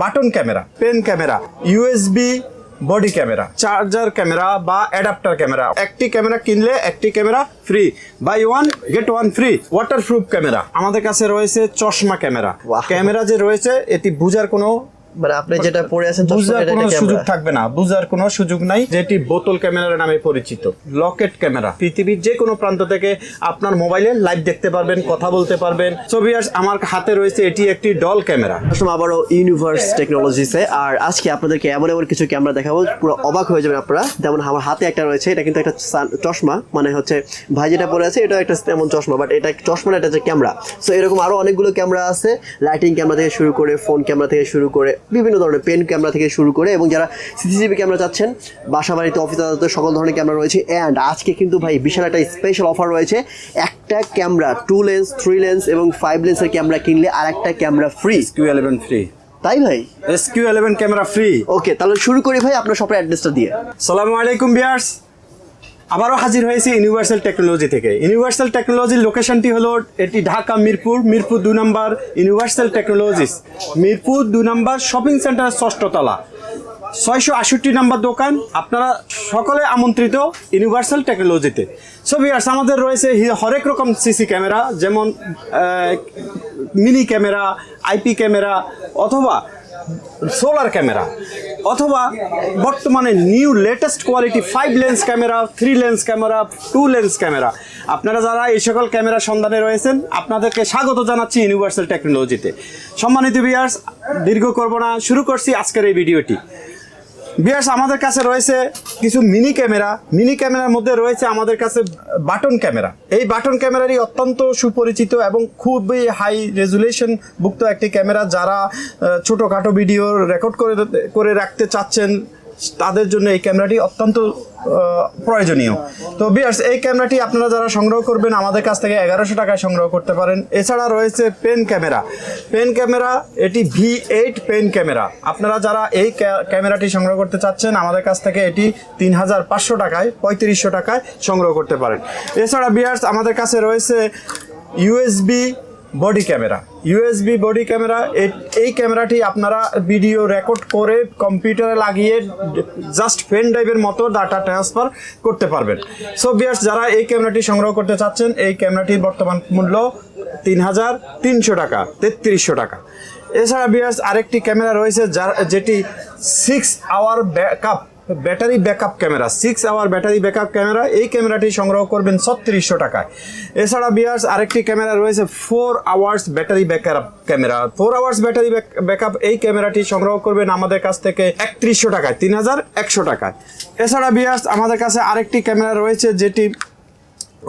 Button camera pen camera USB body camera charger camera বা adapter camera. একটি camera কিনলে একটি camera free buy one get one free waterproof camera. আমাদের কাছে রয়েছে চশমা ক্যামেরা। ক্যামেরা যে রয়েছে এটি বুঝার কোনো মানে আপনি যেটা পরে আছেন বুঝার কোনো সুযোগ থাকবে না। বুঝার কোনো সুযোগ নাই যেটি বোতল ক্যামেরার নামে পরিচিত। Locket camera. পৃথিবীর যে কোনো প্রান্ত থেকে আপনার মোবাইলে লাইভ দেখতে পারবেন কথা বলতে পারবেন। ছবি আমার হাতে রয়েছে এটি একটি ডল ক্যামেরা। আসলাম আবারও ইউনিভার্স টেকনোলজিসে আর আজকে আপনাদেরকে এমন এমন কিছু ক্যামেরা দেখাবো পুরো অবাক হয়ে যাবেন আপনারা। যেমন আমার হাতে একটা রয়েছে এটা কিন্তু একটা চশমা। মানে হচ্ছে ভাই যেটা পরে আছে এটা একটা তেমন চশমা বাট এটা চশমা এটা হচ্ছে ক্যামেরা। সো এরকম আরও অনেকগুলো ক্যামেরা আছে। লাইটিং ক্যামেরা থেকে শুরু করে ফোন ক্যামেরা থেকে শুরু করে বিভিন্ন ধরনের পেন ক্যামেরা থেকে শুরু করে এবং যারা সিসিটিভি ক্যামেরা চাচ্ছেন বাসা বাড়িতে অফিস আদালতে সকল ধরনের ক্যামেরা রয়েছে। অ্যান্ড আজকে কিন্তু ভাই বিশাল একটা স্পেশাল অফার রয়েছে। একটা camera two lens three lens এবং ফাইভ লেন্সের ক্যামেরা কিনলে আর একটা camera free Q eleven free তাই ভাই? S Q eleven camera free okay তাহলে শুরু করি ভাই আপনার শপের অ্যাড্রেসটা দিয়ে। সালামু আলাইকুম বিয়ার্স আবারও হাজির হয়েছি ইউনিভার্সাল টেকনোলজি থেকে। ইউনিভার্সাল টেকনোলজির লোকেশনটি হলো এটি ঢাকা, মিরপুর। মিরপুর দু নম্বর ইউনিভার্সাল টেকনোলজিস মিরপুর দু নম্বর শপিং সেন্টার ষষ্ঠতলা। ছয়শো আষট্টি নম্বর দোকান। আপনারা সকলে আমন্ত্রিত ইউনিভার্সাল টেকনোলজিতে সো বিয়ার্স আমাদের রয়েছে হরেক রকম সিসি ক্যামেরা যেমন মিনি ক্যামেরা আইপি ক্যামেরা অথবা সোলার ক্যামেরা অথবা বর্তমানে new latest quality five lens camera, three lens camera, two lens camera. আপনারা যারা এই সকল ক্যামেরা সন্ধানে রয়েছেন, আপনাদেরকে স্বাগত জানাচ্ছি ইউনিভার্সাল টেকনোলজিতে সম্মানিত বিয়ার্স দীর্ঘ করব না, শুরু করছি আজকের এই ভিডিওটি। বিয়ার্স আমাদের কাছে রয়েছে কিছু মিনি ক্যামেরা মিনি ক্যামেরার মধ্যে রয়েছে আমাদের কাছে বাটন ক্যামেরা এই বাটন ক্যামেরারই অত্যন্ত সুপরিচিত এবং খুবই হাই রেজুলেশন ভুক্ত একটি ক্যামেরা যারা ছোটোখাটো ভিডিও রেকর্ড করে করে রাখতে চাচ্ছেন, তাদের জন্য এই ক্যামেরাটি অত্যন্ত প্রয়োজনীয়। তো বিয়ার্স এই ক্যামেরাটি আপনারা যারা সংগ্রহ করবেন, আমাদের কাছ থেকে এগারোশো টাকায় সংগ্রহ করতে পারেন। এছাড়া রয়েছে পেন ক্যামেরা পেন ক্যামেরা এটি ভি এইট পেন ক্যামেরা আপনারা যারা এই ক্যামেরাটি সংগ্রহ করতে চাচ্ছেন, আমাদের কাছ থেকে এটি তিন হাজার পাঁচশো টাকায়, পঁয়ত্রিশশো টাকায় সংগ্রহ করতে পারেন। এছাড়া বিয়ার্স আমাদের কাছে রয়েছে USB body camera USB body camera এই ক্যামেরাটি আপনারা ভিডিও রেকর্ড করে কম্পিউটারে লাগিয়ে জাস্ট পেন ড্রাইভের মতো ডাটা ট্রান্সফার করতে পারবেন। সো বিয়ার্স যারা এই ক্যামেরাটি সংগ্রহ করতে চাচ্ছেন, এই ক্যামেরাটির বর্তমান মূল্য তিন হাজার তিনশো টাকা, তেত্রিশশো টাকা। এছাড়া বিয়ার্স আরেকটি ক্যামেরা রয়েছে যার, যেটি six hour backup battery backup camera six hour battery backup camera, এই ক্যামেরাটি সংগ্রহ করবেন ছত্রিশশো টাকায়। এছাড়া বিয়ার্স আরেকটি ক্যামেরা রয়েছে four hours battery backup camera. Four hours battery backup, এই ক্যামেরাটি সংগ্রহ করবেন আমাদের কাছ থেকে একত্রিশশো টাকায়, তিন হাজার একশো টাকায়। এছাড়া বিয়ার্স আমাদের কাছে আরেকটি ক্যামেরা রয়েছে, যেটি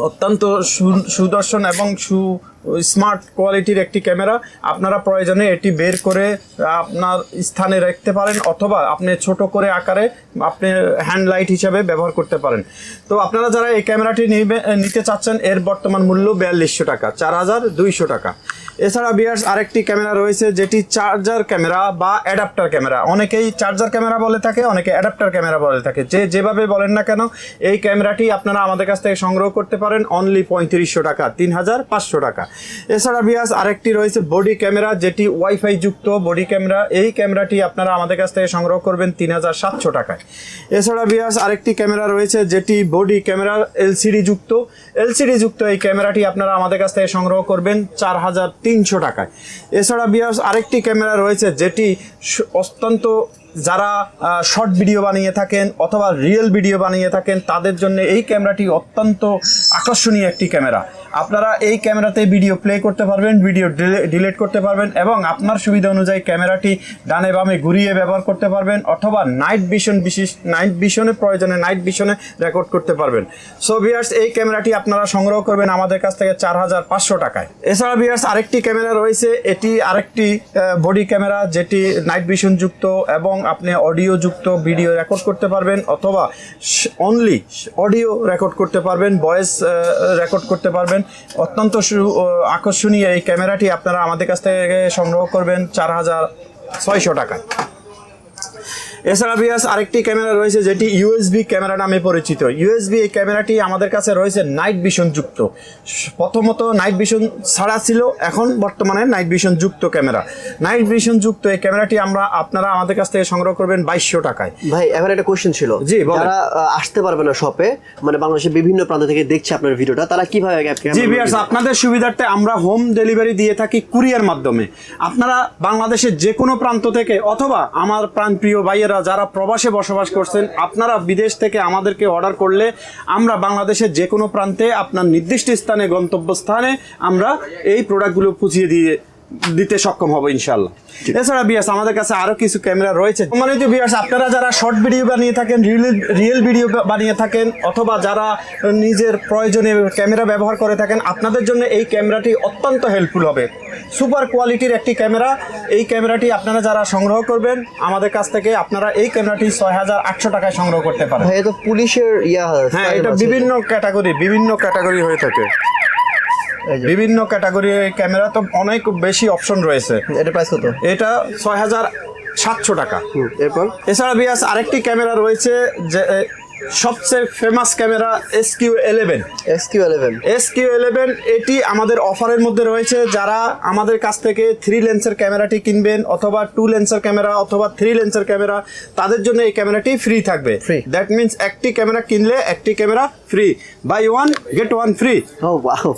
অত্যন্ত সুদর্শন এবং সু স্মার্ট কোয়ালিটির একটি ক্যামেরা আপনারা প্রয়োজনে এটি বের করে আপনার স্থানে রাখতে পারেন অথবা আপনি ছোট করে আকারে আপনি হ্যান্ড লাইট হিসাবে ব্যবহার করতে পারেন। তো আপনারা যারা এই ক্যামেরাটি নিতে চাচ্ছেন, এর বর্তমান মূল্য বিয়াল্লিশশো টাকা, চার হাজার দুইশো টাকা। এছাড়া বিয়ার্স, আরেকটি ক্যামেরা রয়েছে, যেটি চার্জার ক্যামেরা বা অ্যাডাপ্টার ক্যামেরা অনেকেই চার্জার ক্যামেরা বলে থাকে, অনেকে অ্যাডাপ্টার ক্যামেরা বলে থাকে। যে যেভাবে বলেন না কেন, এই ক্যামেরাটি আপনারা আমাদের কাছ থেকে সংগ্রহ করতে পারেন অনলি পঁয়ত্রিশশো টাকা, তিন হাজার পাঁচশো টাকা। এছাড়া বিয়াস আরেকটি রয়েছে বডি ক্যামেরা, যেটি ওয়াইফাই যুক্ত বডি ক্যামেরা। এই ক্যামেরাটি আপনারা আমাদের কাছ থেকে সংগ্রহ করবেন তিন হাজার সাতশো টাকায়। এছাড়া বিয়াস আরেকটি ক্যামেরা রয়েছে, যেটি বডি ক্যামেরা, এলসিডি যুক্ত। এলসিডি যুক্ত এই ক্যামেরাটি আপনারা আমাদের কাছ থেকে সংগ্রহ করবেন চার হাজার তিনশো টাকায়। এছাড়া বিয়াস আরেকটি ক্যামেরা রয়েছে, যেটি অত্যন্ত যারা শর্ট ভিডিও বানিয়ে থাকেন অথবা রিয়েল ভিডিও বানিয়ে থাকেন, তাদের জন্য এই ক্যামেরাটি অত্যন্ত আকর্ষণীয় একটি ক্যামেরা আপনারা এই ক্যামেরাতে ভিডিও প্লে করতে পারবেন ভিডিও ডিলিট করতে পারবেন এবং আপনার সুবিধা অনুযায়ী ক্যামেরাটি ডানে বামে ঘুরিয়ে ব্যবহার করতে পারবেন অথবা নাইট ভিশন বিশেষ নাইট ভিশনে প্রয়োজনে নাইট ভিশনে রেকর্ড করতে পারবেন। সো বিয়ার্স এই ক্যামেরাটি আপনারা সংগ্রহ করবেন আমাদের কাছ থেকে চার হাজার পাঁচশো টাকায়। এছাড়া বিয়ার্স আরেকটি ক্যামেরা রয়েছে। এটি আরেকটি বডি ক্যামেরা যেটি নাইট ভিশন যুক্ত এবং আপনি অডিও যুক্ত ভিডিও রেকর্ড করতে পারবেন অথবা অনলি অডিও রেকর্ড করতে পারবেন ভয়েস রেকর্ড করতে পারবেন। অত্যন্ত আকর্ষণীয় এই ক্যামেরাটি আপনারা আমাদের কাছ থেকে সংগ্রহ করবেন চার হাজার ছয়শো টাকায়। এছাড়া বিয়াস আরেকটি ক্যামেরা রয়েছে যেটি ইউএসবি ক্যামেরা নামে পরিচিত। ইউএসবি এই ক্যামেরাটি আমাদের কাছে রয়েছে নাইট ভিশন যুক্ত। প্রথমত নাইট ভিশন ছাড়া ছিল এখন বর্তমানে নাইট ভিশন যুক্ত ক্যামেরা। নাইট ভিশন যুক্ত এই ক্যামেরাটি আমরা আপনারা আমাদের কাছ থেকে সংগ্রহ করবেন বাইশশো টাকায়। ভাই এখন একটা কোশ্চেন ছিল। জি। যারা আসতে পারবে না শপে মানে বাংলাদেশের বিভিন্ন প্রান্ত থেকে দেখছে আপনার ভিডিওটা তারা কীভাবে জি বিয়ার্স আপনাদের সুবিধার্থে আমরা হোম ডেলিভারি দিয়ে থাকি কুরিয়ার মাধ্যমে। আপনারা বাংলাদেশের যে কোনো প্রান্ত থেকে অথবা আমার প্রাণপ্রিয় ভাইয়েরা যারা প্রবাসে বসবাস করছেন, আপনারা বিদেশ থেকে আমাদেরকে অর্ডার করলে আমরা বাংলাদেশের যে কোনো প্রান্তে আপনার নির্দিষ্ট স্থানে, গন্তব্যস্থানে আমরা এই প্রোডাক্টগুলো পুজিয়ে দিয়ে দিতে সক্ষম হব ইনশাল্লাহ এছাড়া বিয়াস আমাদের কাছে আরও কিছু ক্যামেরা রয়েছে। মানে যে বিয়াস আপনারা যারা শর্ট ভিডিও বানিয়ে থাকেন রিয়েল রিয়েল ভিডিও বানিয়ে থাকেন অথবা যারা নিজের প্রয়োজনে ক্যামেরা ব্যবহার করে থাকেন আপনাদের জন্য এই ক্যামেরাটি অত্যন্ত হেল্পফুল হবে। সুপার কোয়ালিটির একটি ক্যামেরা। এই ক্যামেরাটি আপনারা যারা সংগ্রহ করবেন আমাদের কাছ থেকে আপনারা এই ক্যামেরাটি ছয় হাজার আটশো টাকায় সংগ্রহ করতে পারেন। এটা পুলিশের ইয়া হ্যাঁ এটা বিভিন্ন ক্যাটাগরি বিভিন্ন ক্যাটাগরি হয়ে থাকে। বিভিন্ন ক্যাটাগরি ক্যামেরা তো অনেক বেশি অপশন রয়েছে। এটা প্রাইস কত? এটা ছয় হাজার সাতশো টাকা। এরপর? এছাড়া বিয়াস আরেকটি ক্যামেরা রয়েছে যে সবচেয়ে famous camera S Q eleven X Q eleven S Q eleven এটি আমাদের অফারের মধ্যে রয়েছে। যারা আমাদের কাছ থেকে থ্রি লেন্সের ক্যামেরাটি কিনবেন অথবা টু লেন্সের ক্যামেরা অথবা থ্রি লেন্সের ক্যামেরা তাদের জন্য এই ক্যামেরাটি ফ্রি থাকবে. দ্যাট মিনস একটি ক্যামেরা কিনলে একটি camera free buy one get one free ও ওয়াও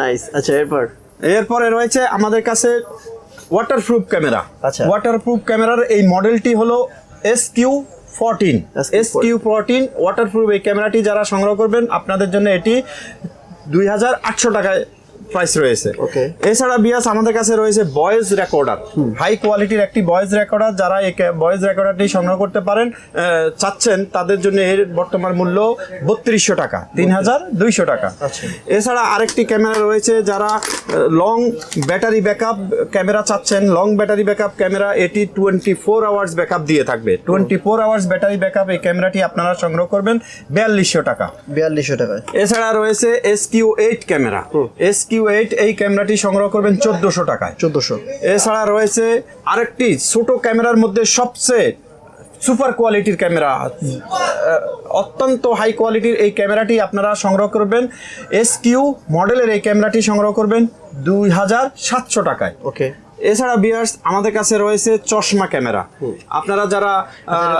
নাইস আচ্ছা এরপর? এরপরে রয়েছে আমাদের কাছে ওয়াটারপ্রুফ ক্যামেরা আচ্ছা। ওয়াটারপ্রুফ ক্যামেরার এই মডেলটি হলো S Q fourteen SQ14 S Q fourteen waterproof এই ক্যামেরাটি যারা সংগ্রহ করবেন আপনাদের জন্য এটি দুই হাজার আটশো টাকায় প্রাইস রয়েছে. এছাড়া বিয়াস আমাদের কাছে রয়েছে ভয়েস রেকর্ডার হাই কোয়ালিটির একটি ভয়েস রেকর্ডার যারা এই ভয়েস রেকর্ডারটি সংগ্রহ করতে পারেন চাচ্ছেন তাদের জন্য এর বর্তমান মূল্য বত্রিশশো টাকা তিন হাজার দুইশো টাকা। আচ্ছা। এছাড়া আরেকটি ক্যামেরা রয়েছে যারা লং ব্যাটারি ব্যাকআপ ক্যামেরা চাচ্ছেন। লং ব্যাটারি ব্যাকআপ ক্যামেরা এটি টোয়েন্টি ফোর আওয়ার্স ব্যাকআপ দিয়ে থাকবে। Twenty four hours battery backup এই ক্যামেরাটি আপনারা সংগ্রহ করবেন বিয়াল্লিশশো টাকা। বিয়াল্লিশশো টাকা এছাড়া রয়েছে S Q eight camera S Q eight এই ক্যামেরাটি সংগ্রহ করবেন চোদ্দশো টাকায়। চোদ্দশো। এছাড়া রয়েছে আরেকটি ছোট ক্যামেরার মধ্যে সবচেয়ে সুপার কোয়ালিটির ক্যামেরা অত্যন্ত হাই কোয়ালিটির এই ক্যামেরাটি আপনারা সংগ্রহ করবেন। এস কিউ মডেলের এই ক্যামেরাটি সংগ্রহ করবেন দুই হাজার সাতশো টাকায়। ওকে এছাড়া বিয়ার্স আমাদের কাছে রয়েছে চশমা ক্যামেরা। আপনারা যারা আহ,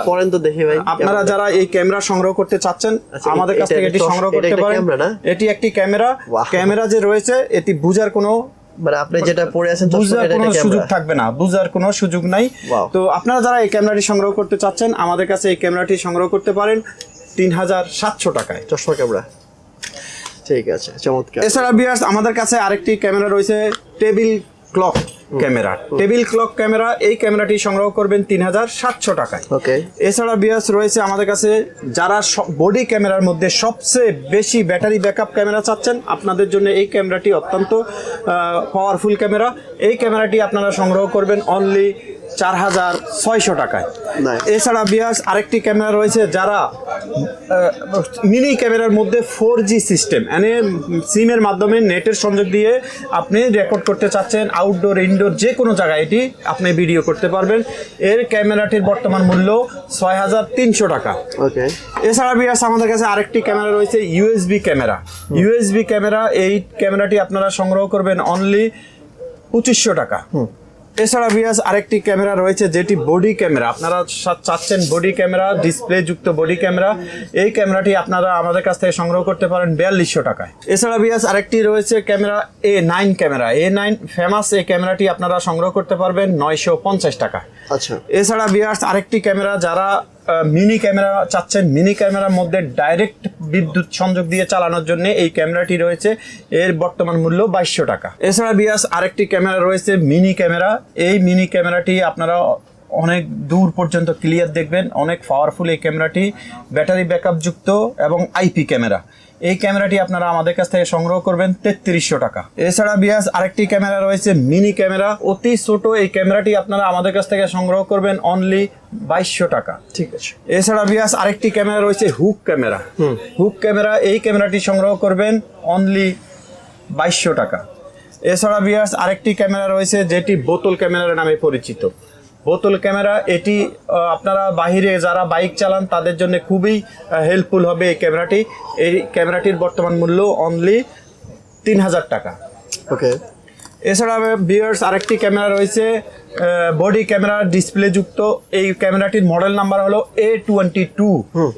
পরেন তো দেখি ভাই আপনারা যারা এই ক্যামেরা সংগ্রহ করতে চাচ্ছেন আচ্ছা, আমাদের কাছ থেকে এটি সংগ্রহ করতে পারেন। এটি একটি ক্যামেরা। ক্যামেরা যে রয়েছে এটি বুঝার কোনো মানে আপনি যেটা পরে আছেন বুঝার কোনো সুযোগ থাকবে না বুঝার কোনো সুযোগ নাই। তো আপনারা যারা এই ক্যামেরাটি সংগ্রহ করতে চাচ্ছেন আমাদের কাছে এই ক্যামেরাটি সংগ্রহ করতে পারেন তিন হাজার সাতশো টাকায়। চশমা ক্যামেরা। ঠিক আছে চমৎকার। এছাড়া বিয়ার্স আমাদের কাছে আরেকটি ক্যামেরা রয়েছে table clock. Camera. Table clock camera এই ক্যামেরাটি সংগ্রহ করবেন তিন হাজার সাতশো টাকায়। ওকে। এছাড়া বিয়াস রয়েছে আমাদের কাছে যারা বডি ক্যামেরার মধ্যে সবচেয়ে বেশি ব্যাটারি ব্যাকআপ ক্যামেরা চাচ্ছেন আপনাদের জন্য এই ক্যামেরাটি অত্যন্ত পাওয়ারফুল ক্যামেরা। এই ক্যামেরাটি আপনারা সংগ্রহ করবেন অনলি চার হাজার ছয়শো টাকায়। এছাড়া বিয়াস আরেকটি ক্যামেরা রয়েছে যারা মিনি ক্যামেরার মধ্যে ফোর জি সিস্টেম মানে সিমের মাধ্যমে নেটের সংযোগ দিয়ে আপনি রেকর্ড করতে চাচ্ছেন আউটডোর ইনডোর যে কোনো জায়গায় এটি আপনি ভিডিও করতে পারবেন। এর ক্যামেরাটির বর্তমান মূল্য ছয় হাজার তিনশো টাকা। ওকে এছাড়া বিয়াস আমাদের কাছে আরেকটি ক্যামেরা রয়েছে ইউএসবি ক্যামেরা। ইউএসবি ক্যামেরা এই ক্যামেরাটি আপনারা সংগ্রহ করবেন অনলি পঁচিশশো টাকা। এছাড়া বিয়াস আরেকটি ক্যামেরা রয়েছে, যেটি বডি ক্যামেরা আপনারা চাচ্ছেন বডি ক্যামেরা ডিসপ্লে যুক্ত বডি ক্যামেরা এই ক্যামেরাটি আপনারা আমাদের কাছ থেকে সংগ্রহ করতে পারেন বিয়াল্লিশশো টাকায়। এছাড়া বিয়াস আরেকটি রয়েছে camera A nine camera. A nine famous এই ক্যামেরাটি আপনারা সংগ্রহ করতে পারবেন নয়শো পঞ্চাশ টাকা আচ্ছা। এছাড়া বিয়ার্স, আরেকটি ক্যামেরা যারা মিনি ক্যামেরা চাচ্ছেন, মিনি ক্যামেরার মধ্যে ডাইরেক্ট বিদ্যুৎ সংযোগ দিয়ে চালানোর জন্য এই ক্যামেরাটি রয়েছে। এর বর্তমান মূল্য বাইশশো টাকা। এছাড়া বিয়াস আরেকটি ক্যামেরা রয়েছে, মিনি ক্যামেরা। এই মিনি ক্যামেরাটি আপনারা অনেক দূর পর্যন্ত ক্লিয়ার দেখবেন। অনেক পাওয়ারফুল এই ক্যামেরাটি। ব্যাটারি ব্যাকআপ যুক্ত এবং আইপি ক্যামেরা। এই ক্যামেরাটি আপনারা আমাদের কাছ থেকে সংগ্রহ করবেন তেত্রিশশো টাকা। এছাড়া বিয়াস আরেকটি ক্যামেরা রয়েছে মিনি ক্যামেরা। অতি ছোট এই ক্যামেরাটি আপনারা আমাদের কাছ থেকে সংগ্রহ করবেন অনলি বাইশশো টাকা। ঠিক আছে। এছাড়া বিয়াস আরেকটি ক্যামেরা রয়েছে হুক ক্যামেরা। হুক ক্যামেরা এই ক্যামেরাটি সংগ্রহ করবেন অনলি বাইশশো টাকা। এছাড়া বিয়াস আরেকটি ক্যামেরা রয়েছে যেটি বোতল ক্যামেরার নামে পরিচিত। বোতল ক্যামেরা এটি আপনারা বাহিরে যারা বাইক চালান তাদের জন্য খুবই হেল্পফুল হবে এই ক্যামেরাটি। এই ক্যামেরাটির বর্তমান মূল্য অনলি তিন হাজার টাকা। ওকে। এছাড়া বিয়ার্স আরেকটি ক্যামেরা রয়েছে বডি ক্যামেরা ডিসপ্লে যুক্ত এই ক্যামেরাটির মডেল নাম্বার হলো A twenty two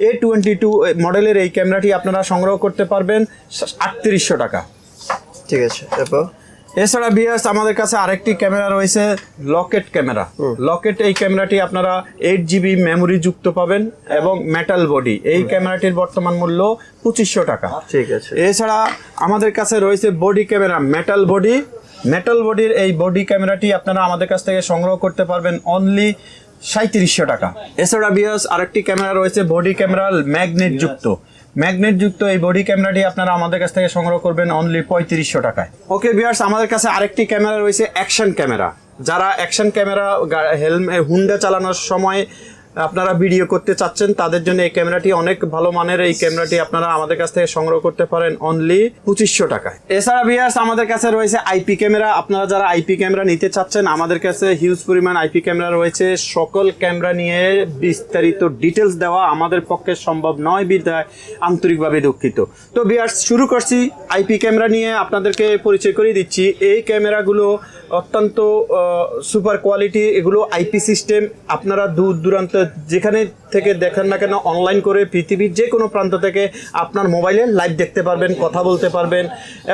A twenty two মডেলের এই ক্যামেরাটি আপনারা সংগ্রহ করতে পারবেন আটত্রিশশো টাকা। ঠিক আছে তারপর এছাড়া বিয়ার্স আমাদের কাছে আরেকটি ক্যামেরা রয়েছে লকেট ক্যামেরা। লকেট এই ক্যামেরাটি আপনারা এইট জিবি মেমোরি যুক্ত পাবেন এবং মেটাল বডি এই ক্যামেরাটির বর্তমান মূল্য পঁচিশশো টাকা। ঠিক আছে। এছাড়া আমাদের কাছে রয়েছে body camera metal body metal বডির এই বডি ক্যামেরাটি আপনারা আমাদের কাছ থেকে সংগ্রহ করতে পারবেন অনলি সাঁত্রিশশো টাকা। এছাড়া বিয়াস আরেকটি ক্যামেরা রয়েছে বডি ক্যামেরা ম্যাগনেট যুক্ত। ম্যাগনেট যুক্ত এই বডি ক্যামেরাটি আপনারা আমাদের কাছ থেকে সংগ্রহ করবেন অনলি পঁয়ত্রিশশো টাকায়। ওকে বিয়ার্স আমাদের কাছে আরেকটি ক্যামেরা রয়েছে অ্যাকশন ক্যামেরা যারা অ্যাকশন ক্যামেরা হেলমে হুন্ডা চালানোর সময় আপনারা ভিডিও করতে চাচ্ছেন, তাদের জন্য এই ক্যামেরাটি অনেক ভালো মানের। এই ক্যামেরাটি আপনারা আমাদের কাছ থেকে সংগ্রহ করতে পারেন অনলি পঁচিশশো টাকায়। এছাড়া বিয়ার্স আমাদের কাছে রয়েছে আইপি ক্যামেরা। আপনারা যারা আইপি ক্যামেরা নিতে চাচ্ছেন, আমাদের কাছে হিউজ পরিমাণ আইপি ক্যামেরা রয়েছে। সকল ক্যামেরা নিয়ে বিস্তারিত ডিটেলস দেওয়া আমাদের পক্ষে সম্ভব নয়, বিধায় আন্তরিকভাবে দুঃখিত। তো বিয়ার্স শুরু করছি। আইপি ক্যামেরা নিয়ে আপনাদেরকে পরিচয় করিয়ে দিচ্ছি। এই ক্যামেরাগুলো অত্যন্ত সুপার কোয়ালিটি এগুলো আইপি সিস্টেম আপনারা দূর দূরান্ত যেখানে থেকে দেখেন না কেন অনলাইন করে পৃথিবীর যে কোনো প্রান্ত থেকে আপনার মোবাইলে লাইভ দেখতে পারবেন, কথা বলতে পারবেন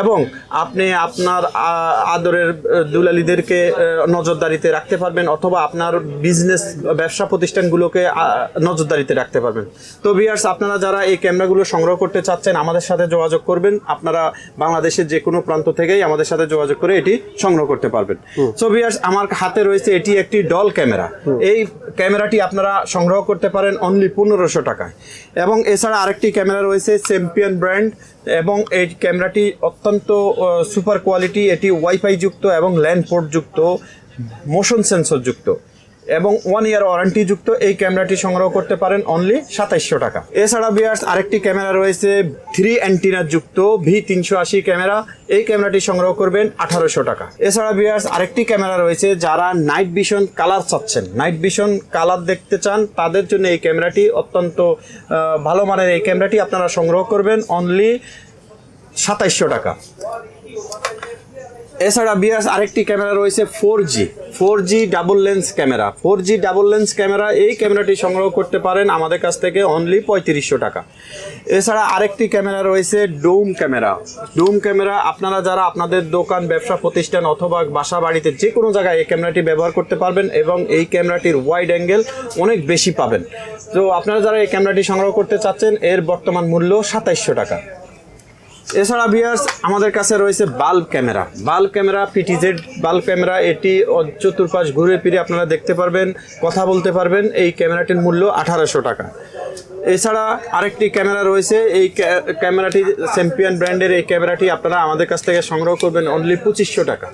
এবং আপনি আপনার আদরের দুলালিদেরকে নজরদারিতে রাখতে পারবেন অথবা আপনার বিজনেস ব্যবসা প্রতিষ্ঠানগুলোকে নজরদারিতে রাখতে পারবেন। তো বিয়ার্স আপনারা যারা এই ক্যামেরাগুলো সংগ্রহ করতে চাচ্ছেন, আমাদের সাথে যোগাযোগ করবেন। আপনারা বাংলাদেশের যে কোনো প্রান্ত থেকেই আমাদের সাথে যোগাযোগ করে এটি সংগ্রহ করতে পারবেন। সো বিয়ার্স আমার হাতে রয়েছে এটি একটি ডল ক্যামেরা এই ক্যামেরাটি আপনারা সংগ্রহ করতে পারেন অনলি পনেরোশো টাকায়। এবং এছাড়া আরেকটি ক্যামেরা রয়েছে চ্যাম্পিয়ন ব্র্যান্ড এবং এই ক্যামেরাটি অত্যন্ত সুপার কোয়ালিটি এটি ওয়াইফাই যুক্ত এবং ল্যান্ড পোর্ট যুক্ত মোশন সেন্সর যুক্ত। এবং ওয়ান ইয়ার ওয়ারেন্টি যুক্ত এই ক্যামেরাটি সংগ্রহ করতে পারেন অনলি সাতাইশশো টাকা। এছাড়া বিয়ার্স আরেকটি ক্যামেরা রয়েছে থ্রি অ্যান্টিনার যুক্ত ভি তিনশো আশি ক্যামেরা এই ক্যামেরাটি সংগ্রহ করবেন আঠারোশো টাকা। এছাড়া বিয়ার্স আরেকটি ক্যামেরা রয়েছে যারা নাইট ভিশন কালার চাচ্ছেন। নাইট ভিশন কালার দেখতে চান, তাদের জন্য এই ক্যামেরাটি অত্যন্ত ভালো মানের এই ক্যামেরাটি আপনারা সংগ্রহ করবেন অনলি সাতাইশশো টাকা। এছাড়া বিয়াস, আরেকটি ক্যামেরা রয়েছে four G four G double lens camera. Four G double lens camera, এই ক্যামেরাটি সংগ্রহ করতে পারেন আমাদের কাছ থেকে অনলি পঁয়ত্রিশশো টাকা। এছাড়া আরেকটি ক্যামেরা রয়েছে ডোম ক্যামেরা। ডোম ক্যামেরা, আপনারা যারা আপনাদের দোকান, ব্যবসা, প্রতিষ্ঠান অথবা বাসা বাড়িতে যে কোনো জায়গায় এই ক্যামেরাটি ব্যবহার করতে পারবেন এবং এই ক্যামেরাটির ওয়াইড অ্যাঙ্গেল অনেক বেশি পাবেন। তো আপনারা যারা এই ক্যামেরাটি সংগ্রহ করতে চাচ্ছেন, এর বর্তমান মূল্য সাতাইশশো টাকা। এছাড়া বিয়ার্স আমাদের কাছে রয়েছে bulb camera bulb camera PTZ bulb camera এটি চতুর্পাশ ঘুরে ফিরে আপনারা দেখতে পারবেন, কথা বলতে পারবেন। এই ক্যামেরাটির মূল্য আঠারোশো টাকা। এছাড়া আরেকটি ক্যামেরা রয়েছে, এই ক্যা- ক্যামেরাটি চ্যাম্পিয়ন ব্র্যান্ডের এই ক্যামেরাটি আপনারা আমাদের কাছ থেকে সংগ্রহ করবেন অনলি পঁচিশশো টাকা।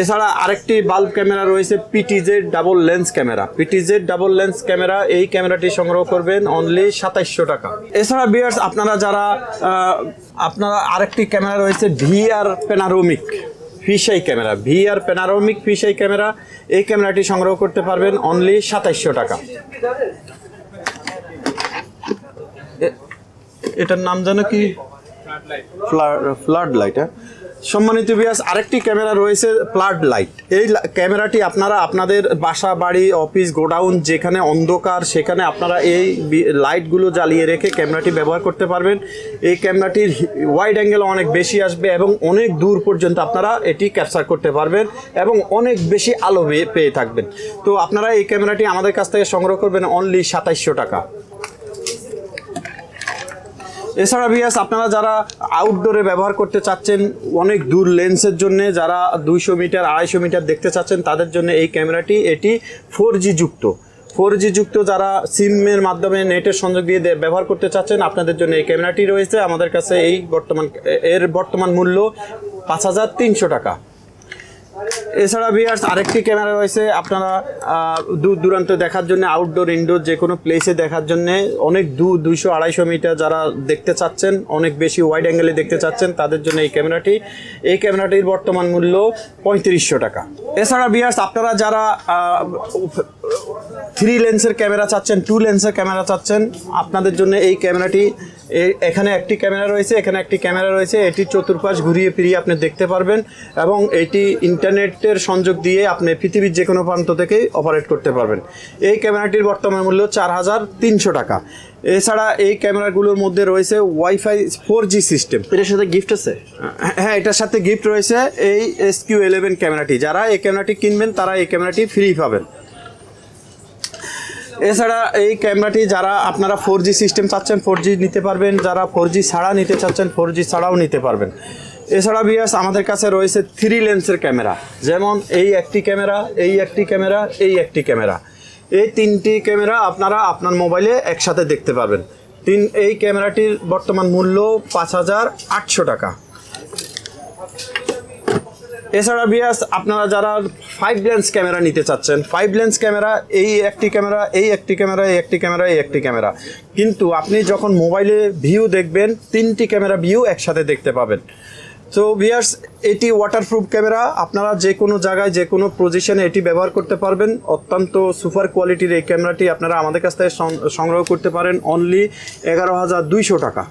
এছাড়া আরেকটি বাল্ব ক্যামেরা রয়েছে PTZ double lens camera PTZ double lens camera এই ক্যামেরাটি সংগ্রহ করবেন অনলি সাতাইশশো টাকা। এছাড়া বিয়ার্স আপনারা যারা আপনারা আরেকটি ক্যামেরা রয়েছে VR panoramic fisheye camera VR panoramic fisheye camera এই ক্যামেরাটি সংগ্রহ করতে পারবেন অনলি সাতাইশশো টাকা। এটার নাম যেন কি? ফ্লাড লাইট হ্যাঁ। সম্মানিত বিয়াস আরেকটি ক্যামেরা রয়েছে ফ্লাড লাইট এই ক্যামেরাটি আপনারা আপনাদের বাসা, বাড়ি অফিস গোডাউন, যেখানে অন্ধকার, সেখানে আপনারা এই লাইটগুলো জ্বালিয়ে রেখে ক্যামেরাটি ব্যবহার করতে পারবেন। এই ক্যামেরাটির ওয়াইড অ্যাঙ্গেল অনেক বেশি আসবে এবং অনেক দূর পর্যন্ত আপনারা এটি ক্যাপচার করতে পারবেন এবং অনেক বেশি আলো পেয়ে থাকবেন। তো আপনারা এই ক্যামেরাটি আমাদের কাছ থেকে সংগ্রহ করবেন অনলি সাতাইশশো টাকা। এছাড়া বিয়াস, আপনারা যারা আউটডোরে ব্যবহার করতে চাচ্ছেন, অনেক দূর লেন্সের জন্য যারা দুইশো মিটার, আড়াইশো মিটার দেখতে চাচ্ছেন, তাদের জন্য এই ক্যামেরাটি এটি ফোর যুক্ত। ফোর যুক্ত যারা সিমের মাধ্যমে নেটের সংযোগ দিয়ে ব্যবহার করতে চাচ্ছেন, আপনাদের জন্য এই ক্যামেরাটি রয়েছে। আমাদের কাছে এই বর্তমান, এর বর্তমান মূল্য পাঁচ হাজার তিনশো টাকা। এছাড়া বিয়ার্স আরেকটি ক্যামেরা রয়েছে। আপনারা দূর দূরান্ত দেখার জন্য আউটডোর ইনডোর যে কোনো প্লেসে দেখার জন্য অনেক দূর, দুইশো আড়াইশো মিটার যারা দেখতে চাচ্ছেন, অনেক বেশি ওয়াইড অ্যাঙ্গেলে দেখতে চাচ্ছেন, তাদের জন্য এই ক্যামেরাটি। এই ক্যামেরাটির বর্তমান মূল্য পঁয়ত্রিশশো টাকা। এছাড়া বিয়ার্স আপনারা যারা থ্রি লেন্সের ক্যামেরা চাচ্ছেন টু লেন্সের ক্যামেরা চাচ্ছেন, আপনাদের জন্য এই ক্যামেরাটি এখানে একটি ক্যামেরা রয়েছে এখানে একটি ক্যামেরা রয়েছে এটি চতুর্পাশ ঘুরিয়ে ফিরিয়ে আপনি দেখতে পারবেন এবং এটি ইন্টারনেটের সংযোগ দিয়ে আপনি পৃথিবীর যে কোনো প্রান্ত থেকেই অপারেট করতে পারবেন। এই ক্যামেরাটির বর্তমান মূল্য চার হাজার তিনশো টাকা। এছাড়া এই ক্যামেরাগুলোর মধ্যে রয়েছে ওয়াইফাই ফোর জি সিস্টেম। এটার সাথে গিফট আছে? হ্যাঁ এটার সাথে গিফট রয়েছে এই এস কিউ ইলেভেন ক্যামেরাটি। যারা এই ক্যামেরাটি কিনবেন তারা এই ক্যামেরাটি ফ্রি পাবেন। এছাড়া এই ক্যামেরাটি যারা আপনারা ফোর জি সিস্টেম চাচ্ছেন ফোর জি নিতে পারবেন। যারা ফোর জি ছাড়া নিতে চাচ্ছেন ফোর জি ছাড়াও নিতে পারবেন। এছাড়া বিয়াস আমাদের কাছে রয়েছে থ্রি লেন্সের ক্যামেরা। যেমন এই একটি ক্যামেরা, এই একটি ক্যামেরা, এই একটি ক্যামেরা। এই তিনটি ক্যামেরা আপনারা আপনার মোবাইলে একসাথে দেখতে পারবেন। তিন, এই ক্যামেরাটির বর্তমান মূল্য পাঁচ হাজার আটশো টাকা। এছাড়া বিয়াস, আপনারা যারা ফাইভ লেন্স ক্যামেরা নিতে চাচ্ছেন ফাইভ লেন্স ক্যামেরা এই একটি ক্যামেরা এই একটি ক্যামেরা এই একটি ক্যামেরা এই একটি ক্যামেরা কিন্তু আপনি যখন মোবাইলে ভিউ দেখবেন, তিনটি ক্যামেরা ভিউ একসাথে দেখতে পাবেন। তো বিয়ার্স এটি ওয়াটারপ্রুফ ক্যামেরা আপনারা যে কোনো জায়গায়, যে কোনো পজিশনে এটি ব্যবহার করতে পারবেন। অত্যন্ত সুপার কোয়ালিটির এই ক্যামেরাটি আপনারা আমাদের কাছ থেকে সংগ্রহ করতে পারেন। অনলি এগারো হাজার দুইশো টাকা।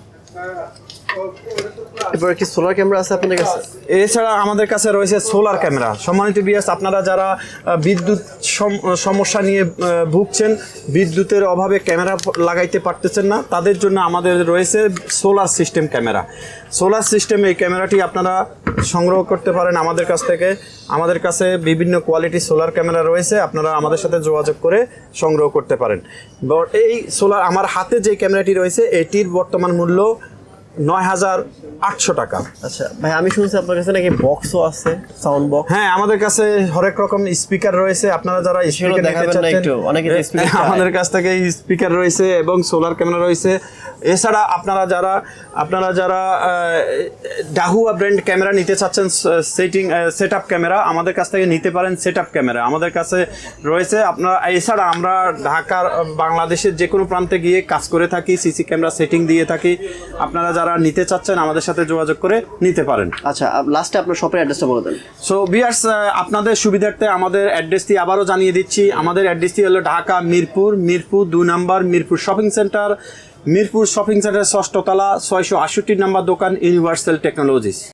এরপরে কি সোলার ক্যামেরা আছে আপনাদের কাছে? এছাড়া আমাদের কাছে রয়েছে সোলার ক্যামেরা সম্মানিত বিয়াস আপনারা যারা বিদ্যুৎ সম- সমস্যা নিয়ে ভুগছেন, বিদ্যুতের অভাবে ক্যামেরা লাগাইতে পারতেছেন না, তাদের জন্য আমাদের রয়েছে solar system camera solar system এই ক্যামেরাটি আপনারা সংগ্রহ করতে পারেন আমাদের কাছ থেকে। আমাদের কাছে বিভিন্ন কোয়ালিটি সোলার ক্যামেরা রয়েছে, আপনারা আমাদের সাথে যোগাযোগ করে সংগ্রহ করতে পারেন। এই সোলার আমার হাতে যে ক্যামেরাটি রয়েছে, এটির বর্তমান মূল্য নয় হাজার আটশো টাকা। আচ্ছা ভাই আমি শুনছি আপনার কাছে নাকি বক্সও আছে সাউন্ড বক্স হ্যাঁ আমাদের কাছে হরেক রকম স্পিকার রয়েছে। আপনারা যারা স্পিকার নিতে দেখাবেন না চাচ্ছেন। আমাদের কাছ থেকে স্পিকার রয়েছে এবং সোলার ক্যামেরা রয়েছে। এছাড়া আপনারা যারা আপনারা যারা ডাহুয়া ব্র্যান্ড ক্যামেরা নিতে চাচ্ছেন সেটিং সেট আপ ক্যামেরা আমাদের কাছ থেকে নিতে পারেন সেট আপ ক্যামেরা আমাদের কাছে রয়েছে আপনারা এছাড়া আমরা ঢাকার বাংলাদেশের যে কোনো প্রান্তে গিয়ে কাজ করে থাকি সিসি ক্যামেরা সেটিং দিয়ে থাকি। আপনারা যারা নিতে চাচ্ছেন আমাদের সাথে যোগাযোগ করে নিতে পারেন। আচ্ছা লাস্টে আপনার শপের অ্যাড্রেসটা বলে দেন। সো বিয়ার্স আপনাদের সুবিধার্থে আমাদের অ্যাড্রেসটি আবারও জানিয়ে দিচ্ছি। আমাদের অ্যাড্রেসটি হলো ঢাকা মিরপুর মিরপুর দু নম্বর Mirpur shopping centre Mirpur shopping centre ষষ্ঠতলা ছয়শো আষট্টি নম্বর দোকান ইউনিভার্সাল টেকনোলজিস